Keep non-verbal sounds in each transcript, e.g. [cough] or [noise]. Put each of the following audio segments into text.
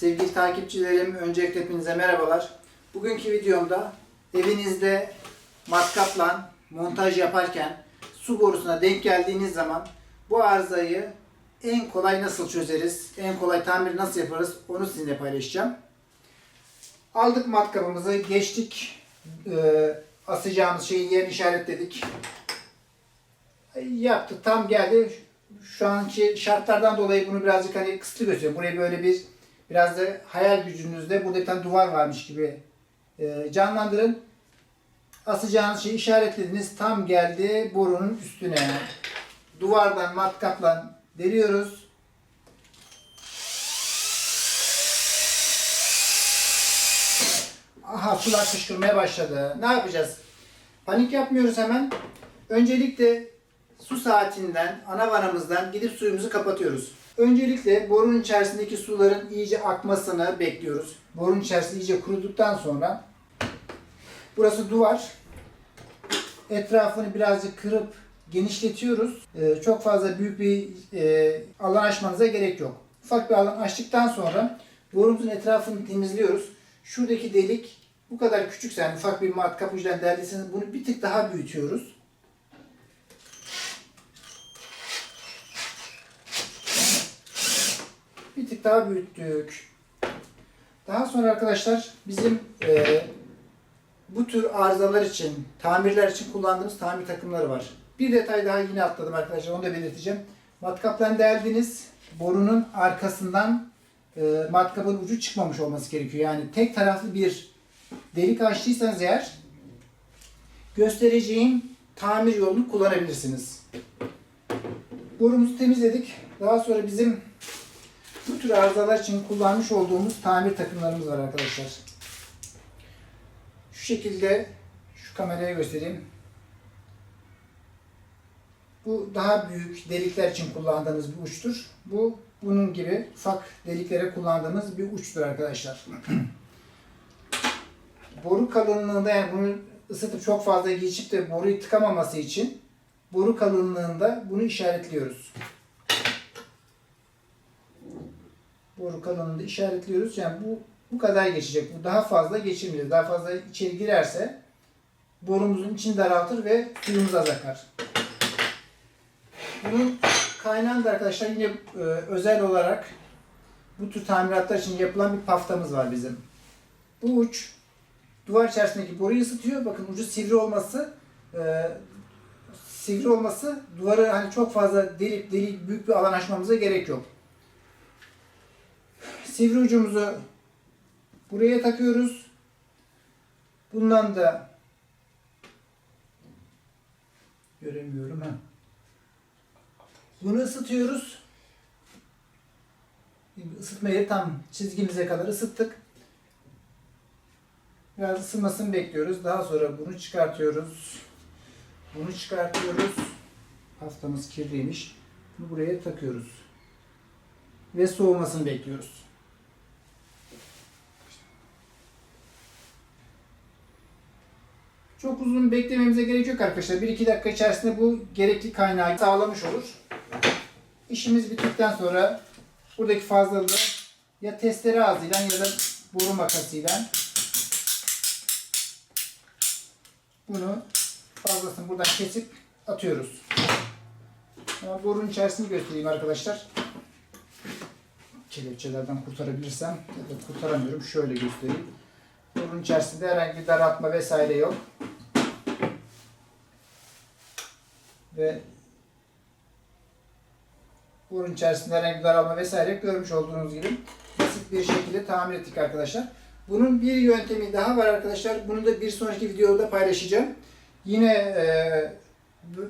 Sevgili takipçilerim, öncelikle hepinize merhabalar. Bugünkü videomda evinizde matkapla montaj yaparken su borusuna denk geldiğiniz zaman bu arızayı en kolay nasıl çözeriz, en kolay tamir nasıl yaparız onu sizinle paylaşacağım. Aldık matkabımızı, geçtik e, asacağımız şeyi yerini işaretledik. Yaptık, tam geldi. Şu anki şartlardan dolayı bunu birazcık hani kısıtlı gösteriyor. Buraya böyle bir biraz da hayal gücünüzde burada bir tane duvar varmış gibi e, canlandırın. Asacağınız şeyi işaretlediniz. Tam geldi borunun üstüne. Duvardan matkapla deliyoruz. Aha sular fışkırmaya başladı. Ne yapacağız? Panik yapmıyoruz hemen. Öncelikle su saatinden, ana vanamızdan gidip suyumuzu kapatıyoruz. Öncelikle borunun içerisindeki suların iyice akmasını bekliyoruz. Borunun içerisi iyice kuruduktan sonra burası duvar. Etrafını birazcık kırıp genişletiyoruz. Ee, çok fazla büyük bir e, alan açmanıza gerek yok. Ufak bir alan açtıktan sonra borumuzun etrafını temizliyoruz. Şuradaki delik bu kadar küçükse yani ufak bir matkap ucundan deldiyseniz bunu bir tık daha büyütüyoruz. Bir tık daha büyüttük. Daha sonra arkadaşlar bizim e, bu tür arızalar için, tamirler için kullandığımız tamir takımları var. Bir detay daha yine atladım arkadaşlar, onu da belirteceğim. Matkaptan deldiniz, borunun arkasından e, matkapın ucu çıkmamış olması gerekiyor. Yani tek taraflı bir delik açtıysanız eğer göstereceğim tamir yolunu kullanabilirsiniz. Borumuzu temizledik. Daha sonra bizim bu tür arızalar için kullanmış olduğumuz tamir takımlarımız var arkadaşlar. Şu şekilde şu kameraya göstereyim. Bu daha büyük delikler için kullandığımız bir uçtur. Bu bunun gibi ufak deliklere kullandığımız bir uçtur arkadaşlar. [clears throat] boru kalınlığında yani bunu ısıtıp çok fazla geçip de boruyu tıkamaması için boru kalınlığında bunu işaretliyoruz. Boru kalınlığında işaretliyoruz. Yani bu bu kadar geçecek. Bu daha fazla geçirmeyecek. Daha fazla içeri girerse borumuzun içini daraltır ve suyumuz az. Bunun kaynağında da arkadaşlar yine e, özel olarak bu tür tamiratlar için yapılan bir paftamız var bizim. Bu uç duvar içerisindeki boruyu ısıtıyor. Bakın ucu sivri olması e, sivri olması duvarı hani çok fazla delik delik büyük bir alan açmamıza gerek yok. Sivri ucumuzu buraya takıyoruz. Bundan da göremiyorum ha. Bunu ısıtıyoruz. Isıtma yeri tam çizgimize kadar ısıttık. Biraz ısınmasını bekliyoruz. Daha sonra bunu çıkartıyoruz. Bunu çıkartıyoruz. Pastamız kirliymiş. Bunu buraya takıyoruz. Ve soğumasını bekliyoruz. Çok uzun beklememize gerek yok arkadaşlar. 1-2 dakika içerisinde bu gerekli kaynağı sağlamış olur. İşimiz bittikten sonra buradaki fazlalığı ya testere ağzıyla ya da boru makasıyla bunu fazlasını buradan kesip atıyoruz. Ama borunun içerisini göstereyim arkadaşlar. Kelepçelerden kurtarabilirsem ya da kurtaramıyorum. Şöyle göstereyim. Borunun içerisinde herhangi bir daraltma vesaire yok. Ve borun içerisinde herhangi bir daralma vesaire görmüş olduğunuz gibi basit bir şekilde tamir ettik arkadaşlar. Bunun bir yöntemi daha var arkadaşlar. Bunu da bir sonraki videoda paylaşacağım. Yine e,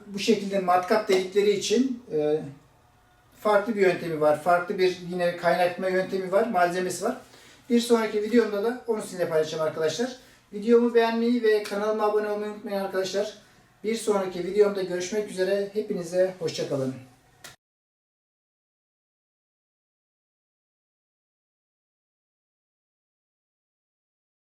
bu şekilde matkap delikleri için e, farklı bir yöntemi var. Farklı bir yine kaynatma yöntemi var. Malzemesi var. Bir sonraki videomda da onu sizinle paylaşacağım arkadaşlar. Videomu beğenmeyi ve kanalıma abone olmayı unutmayın arkadaşlar. Bir sonraki videomda görüşmek üzere. Hepinize hoşçakalın.